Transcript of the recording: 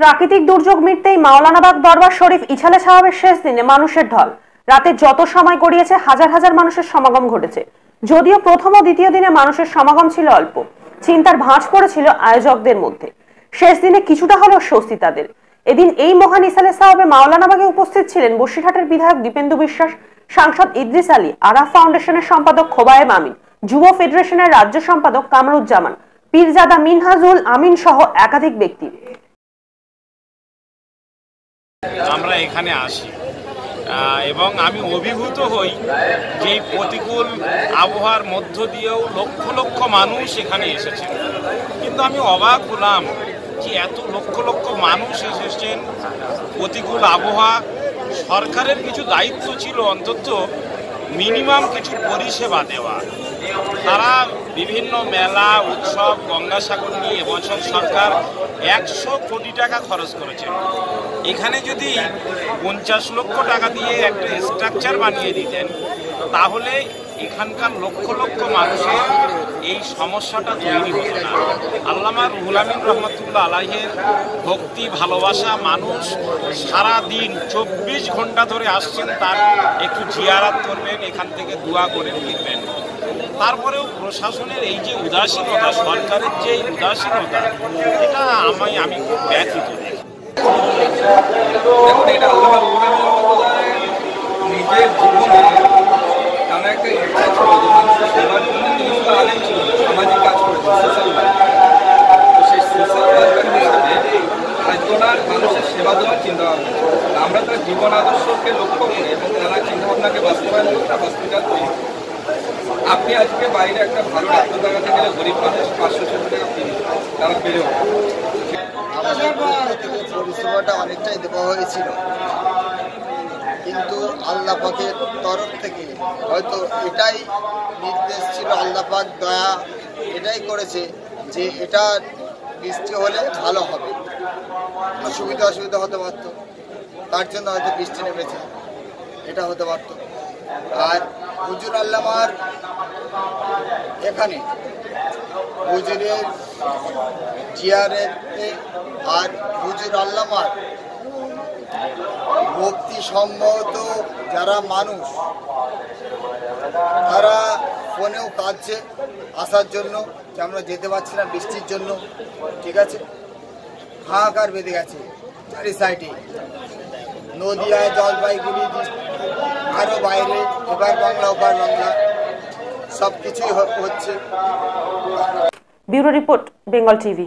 প্রাকৃতিক দুর্যোগ মিটতেই মাওলানাবাগ দরবার শরীফ ইছালে সাহাবের শেষ দিনে মানুষের ঢল। রাতে যত সময় গড়িয়েছে, হাজার হাজার মানুষের সমাগম ঘটেছে। যদিও প্রথম ও দ্বিতীয় দিনে মানুষের সমাগম ছিল অল্প, চিন্তার ভাঁজ পড়েছিল আয়োজকদের মধ্যে। শেষ দিনে কিছুটা হলেও স্বস্তি তাদের। এদিন এই মহান ইসালে সাহাবে মাওলানাবাগে উপস্থিত ছিলেন বসিরহাটের বিধায়ক দীপেন্দু বিশ্বাস, সাংসদ ইদ্রিস আলী আরাফ ফাউন্ডেশনের সম্পাদক খোবায়েম আমিন, যুব ফেডারেশনের রাজ্য সম্পাদক কামরুজ্জামান, পীরজাদা মিনহাজুল আমিন সহ একাধিক ব্যক্তি। আমরা এখানে আসি। এবং আমি অভিভূত হই যে প্রতিকূল আবহাওয়ার মধ্য দিয়েও লক্ষ লক্ষ মানুষ এখানে এসেছেন কিন্তু আমি অবাক হলাম যে এত লক্ষ লক্ষ মানুষ এসেছেন। প্রতিকূল আবহাওয়া, সরকারের কিছু দায়িত্ব ছিল অন্তত মিনিমাম কিছু পরিষেবা দেওয়া। তারা বিভিন্ন মেলা, উৎসব, গঙ্গাসাগর নিয়ে এবছর সরকার একশো কোটি টাকা খরচ করেছে। এখানে যদি পঞ্চাশ লক্ষ টাকা দিয়ে একটা স্ট্রাকচার বানিয়ে দিতেন, তাহলে এখানকার লক্ষ লক্ষ মানুষের এই সমস্যাটা তৈরি হতো না। আল্লামার হুলামিন রহমতুল্লাহ আলাহের ভক্তি, ভালোবাসা মানুষ সারা দিন চব্বিশ ঘণ্টা ধরে আসছেন, তার একটু জিয়ারাত করবেন, এখান থেকে দোয়া করে ফিরবেন। তারপরেও প্রশাসনের এই যে উদাসীনতা, সরকারের যে উদাসীনতা, এটা আমি আমি খুব ব্যথিত। এটা নিজের জীবনে তার একটা মানুষের সামাজিক কাজ মানুষের চিন্তা ভাবনা আমরা তার জীবন আদর্শকে লক্ষ্য করে এবং তারা চিন্তা ভাবনাকে বাস্তবায়ন করে একটা হসপিটাল তৈরি। আপনি আজকে বাইরে একটা ভালো ডাক্তার দেখাতে গেলে গরিব মানুষ পাঁচশো ছশো টাকা ফিরে তারা থেকে পরিষেবাটা অনেকটাই দেওয়া হয়েছিল। কিন্তু আল্লাহ পাকের তরফ থেকে হয়তো এটাই নির্দেশ ছিল, আল্লাহ পাক দয়া এটাই করেছে যে এটা বৃষ্টি হলে ভালো হবে। সুবিধা অসুবিধা হতে পারত। তার জন্য হয়তো বৃষ্টি নেমেছে। এটা হতে পারত। আর হুজুর আল্লামার এখানে হুজুরের জিয়ারের আর হুজুর আল্লামার ভক্তি সম্ভবত যারা মানুষ, তারা ফোনেও কাঁদছে আসার জন্য যে আমরা যেতে পারছি না বৃষ্টির জন্য, ঠিক আছে? হাহাকার বেঁধে গেছে চারি সাইডে নদিয়ায় জলপাইগুড়ি আরও বাইরে, এবার বাংলা, ওপার বাংলা। সব কিছুই হচ্ছে। Bureau report Bengal TV.